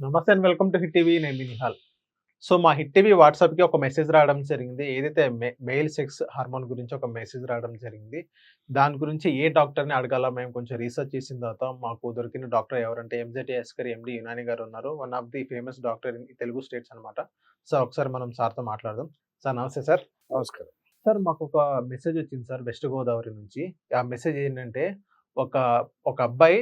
నమస్తే and welcome to Hit TV. నేను మీ నిహాల్. సో మా హిట్ టీవీ వాట్సాప్కి ఒక మెసేజ్ రావడం జరిగింది. ఏదైతే మెయిల్ సెక్స్ హార్మోన్ గురించి ఒక మెసేజ్ రావడం జరిగింది దాని గురించి ఏ డాక్టర్ని అడగాల? మేము కొంచెం రీసెర్చ్ చేసిన తర్వాత మాకు దొరికిన డాక్టర్ ఎవరంటే ఎంజెటి ఎస్కర్ ఎండి యునాని గారు ఉన్నారు. One of the famous doctor in Telugu states అనమాట సో ఒకసారి మనం సార్తో మాట్లాడదాం. సార్ నమస్తే సార్. నమస్కారం. సార్ మాకు ఒక మెసేజ్ వచ్చింది సార్ వెస్ట్ గోదావరి నుంచి. ఆ మెసేజ్ ఏంటంటే ఒక ఒక అబ్బాయి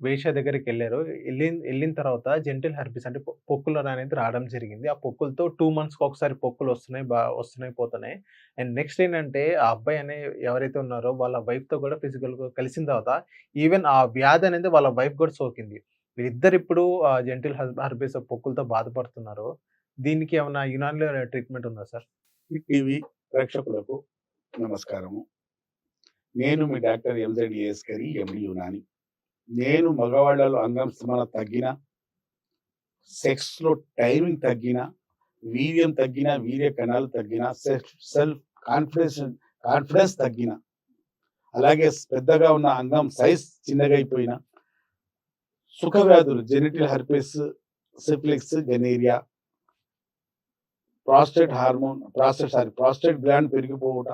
వేశ్య దగ్గరికి వెళ్ళారు వెళ్ళిన వెళ్ళిన తర్వాత జెంటిల్ హెర్బిస్ అంటే పొక్కులు అనేది రావడం జరిగింది. ఆ పొక్కులతో టూ మంత్స్కి ఒకసారి పొక్కులు వస్తున్నాయి బా వస్తున్నాయి పోతున్నాయి. అండ్ నెక్స్ట్ ఏంటంటే ఆ అబ్బాయి అనే ఎవరైతే ఉన్నారో వాళ్ళ వైఫ్తో కూడా ఫిజికల్గా కలిసిన తర్వాత ఈవెన్ ఆ వ్యాధి అనేది వాళ్ళ వైఫ్ కూడా సోకింది. వీళ్ళిద్దరు ఇప్పుడు జెంటిల్ హెర్బిస్ పొక్కులతో బాధపడుతున్నారు దీనికి ఏమైనా యునానిలో ట్రీట్మెంట్ ఉందా సార్? టీవీ ప్రేక్షకులకు నమస్కారము. నేను మీ doctor MZ Askari MD Unani. నేను మగవాళ్ళలో అంగం స్మరణ తగ్గిన సెక్స్లో టైమింగ్ తగ్గిన వీర్యం తగ్గిన వీర్య కణాలు తగ్గిన సెల్ఫ్ కాన్ఫిడెన్స్ కాన్ఫిడెన్స్ తగ్గిన అలాగే పెద్దగా ఉన్న అంగం సైజ్ చిన్నగా అయిపోయిన సుఖ వ్యాధులు genital herpes syphilis prostate hormone prostate sorry prostate gland పెరిగిపోవుట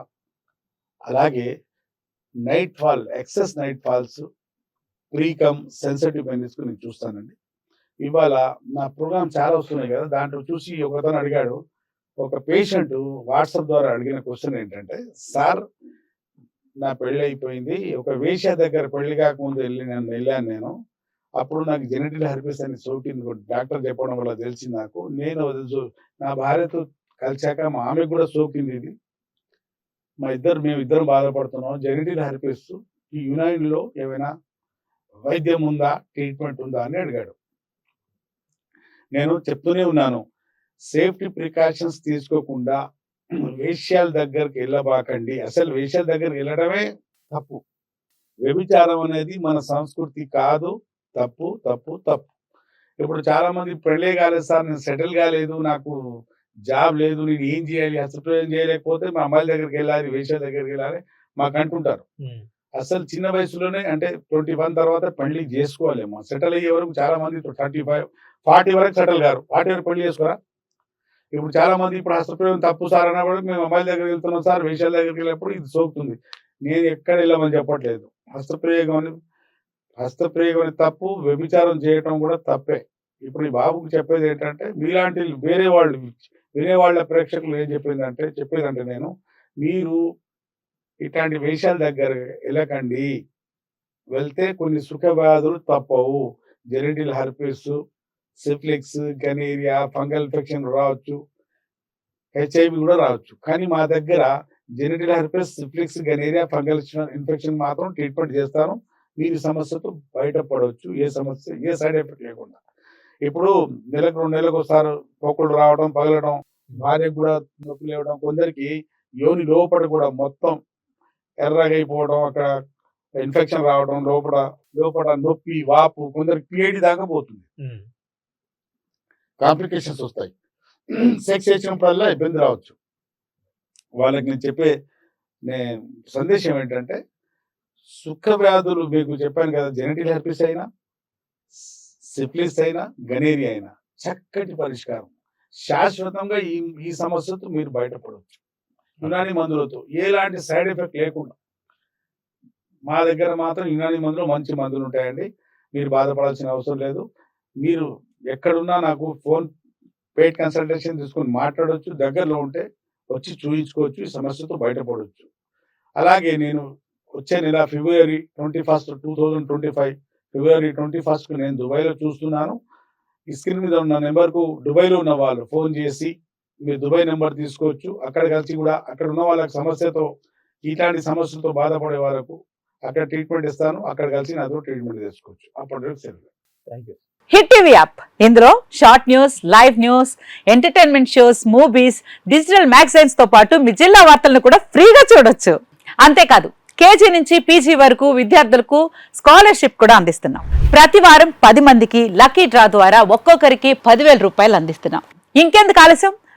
అలాగే night fall excess night falls precum sensitive penis నేను చూస్తానండి. ఇవాళ నా ప్రోగ్రామ్ చాలా వస్తున్నాయి కదా దాంట్లో చూసి ఒకతను అడిగాడు ఒక పేషెంట్ వాట్సాప్ ద్వారా అడిగిన క్వశ్చన్ ఏంటంటే సార్ నా పెళ్ళి అయిపోయింది ఒక వేష దగ్గర పెళ్ళి కాకముందు వెళ్ళి నేను వెళ్ళాను నేను అప్పుడు నాకు జెనెటిల్ హెర్పిస్ అని సోకింది డాక్టర్ చెప్పడం వల్ల తెలిసింది నాకు నేను నా భార్యతో కలిశాక మా ఆమెకు కూడా సోకింది ఇది. మా ఇద్దరు మేము ఇద్దరం బాధపడుతున్నాం జెనెటిల్ హెర్పిస్ ఈ యునైన్లో ఏమైనా వైద్యం ఉందా? ట్రీట్మెంట్ ఉందా? అని అడిగాడు. నేను చెప్తూనే ఉన్నాను. సేఫ్టీ ప్రికాషన్స్ తీసుకోకుండా వేష్యాల దగ్గరికి వెళ్ళబాకండి. అసలు వేష్యాల దగ్గరికి వెళ్ళడమే తప్పు. వ్యభిచారం అనేది మన సంస్కృతి కాదు. తప్పు తప్పు తప్పు. ఇప్పుడు చాలా మంది పెళ్ళే కాలేదు సార్ నేను సెటిల్ కాలేదు నాకు జాబ్ లేదు నేను ఏం చేయాలి? హస్తప్రయోగం చేయలేకపోతే మా అమ్మాయిల దగ్గరికి వెళ్ళాలి వేశ్యాల దగ్గరికి వెళ్ళాలి మాకు అంటుంటారు. అసలు చిన్న వయసులోనే అంటే ట్వంటీ వన్ తర్వాత పెళ్ళి చేసుకోవాలేమో సెటిల్ అయ్యే వరకు చాలా మంది థర్టీ ఫైవ్ ఫార్టీ వరకు సెటిల్ గారు ఫార్టీ వరకు పెళ్ళి చేసుకోరా? ఇప్పుడు చాలా మంది ఇప్పుడు హస్తప్రయోగం తప్పు సార్ అన్నప్పుడు మేము అమ్మాయిల దగ్గర వెళ్తున్నాం సార్ వేషాల దగ్గరికి వెళ్ళినప్పుడు ఇది సోకుతుంది. నేను ఎక్కడ వెళ్ళమని చెప్పట్లేదు. హస్తప్రయోగం అని హస్తప్రయోగం అని తప్పు వ్యభిచారం చేయటం కూడా తప్పే. ఇప్పుడు ఈ బాబుకు చెప్పేది ఏంటంటే మీలాంటి వేరే వాళ్ళు వేరే వాళ్ళ ప్రేక్షకులు ఏం చెప్పిందంటే చెప్పేదంటే నేను మీరు ఇట్లాంటి వేషాల దగ్గర వెళ్ళకండి. వెళ్తే కొన్ని సుఖ వ్యాధులు తప్పవు. Genital herpes syphilis gonorrhoea fungal infection రావచ్చు. హెచ్ఐవి కూడా రావచ్చు. కానీ మా దగ్గర genital herpes syphilis gonorrhoea fungal infection మాత్రం ట్రీట్మెంట్ చేస్తాను. మీరు సమస్యతో బయటపడవచ్చు ఏ సమస్య ఏ సైడ్ ఎఫెక్ట్ లేకుండా. ఇప్పుడు నెలకు రెండు నెలలకు ఒకసారి పొక్కులు రావడం పగలడం భార్యకు కూడా నొప్పి లేవడం కొందరికి యోని లోపల కూడా మొత్తం ఎర్రగా అయిపోవడం అక్కడ ఇన్ఫెక్షన్ రావడం లోపల లోపల నొప్పి వాపు కొందరికి పిఐడి దాకా పోతుంది. కాంప్లికేషన్స్ వస్తాయి. సెక్స్ చేసినప్పుడల్లా ఇబ్బంది రావచ్చు. వాళ్ళకి నేను చెప్పే నే సందేశం ఏంటంటే సుఖ వ్యాధులు మీకు చెప్పాను కదా జెనటిల్ హెర్పిస్ అయినా సిఫిలిస్ అయినా గనేరియా అయినా చక్కటి పరిష్కారం. శాశ్వతంగా ఈ ఈ సమస్యతో మీరు బయటపడవచ్చు. యునాని మందులతో ఎలాంటి సైడ్ ఎఫెక్ట్ లేకుండా. మా దగ్గర మాత్రం యునాని మందులు మంచి మందులు ఉంటాయండి. మీరు బాధపడాల్సిన అవసరం లేదు. మీరు ఎక్కడున్నా నాకు ఫోన్ పెయిడ్ కన్సల్టేషన్ తీసుకొని మాట్లాడవచ్చు దగ్గరలో ఉంటే వచ్చి చూయించుకోవచ్చు. ఈ సమస్యతో బయటపడవచ్చు అలాగే నేను వచ్చే నెల February twenty first two thousand twenty five February twenty ఫస్ట్కు నేను దుబాయ్లో చూస్తున్నాను. ఈ స్క్రీన్ మీద ఉన్న నెంబర్కు దుబాయ్లో ఉన్న వాళ్ళు ఫోన్ చేసి మీరు దుబాయ్ నెంబర్ తీసుకోవచ్చు. అక్కడ కలిసి కూడా అక్కడ ఉన్న వాళ్ళకి సమస్యతో ఇలాంటి సమస్యలతో బాధపడే వాళ్ళకు అక్కడ ట్రీట్మెంట్ ఇస్తాను. అక్కడ కలిసి నాతో ట్రీట్మెంట్ తీసుకోవచ్చు అప్పటి వరకు సెలవు thank you Hit TV app ఇందులో short news live news entertainment shows movies digital మ్యాగజైన్స్తో పాటు మీ జిల్లా వార్తలను కూడా ఫ్రీగా చూడొచ్చు. అంతేకాదు కేజీ నుంచి పీజీ వరకు విద్యార్థులకు స్కాలర్షిప్ కూడా అందిస్తున్నాం. ప్రతి వారం పది మందికి లక్కీ డ్రా ద్వారా ఒక్కొక్కరికి పదివేల రూపాయలు అందిస్తున్నాం. ఇంకెందుకు ఆలస్యం?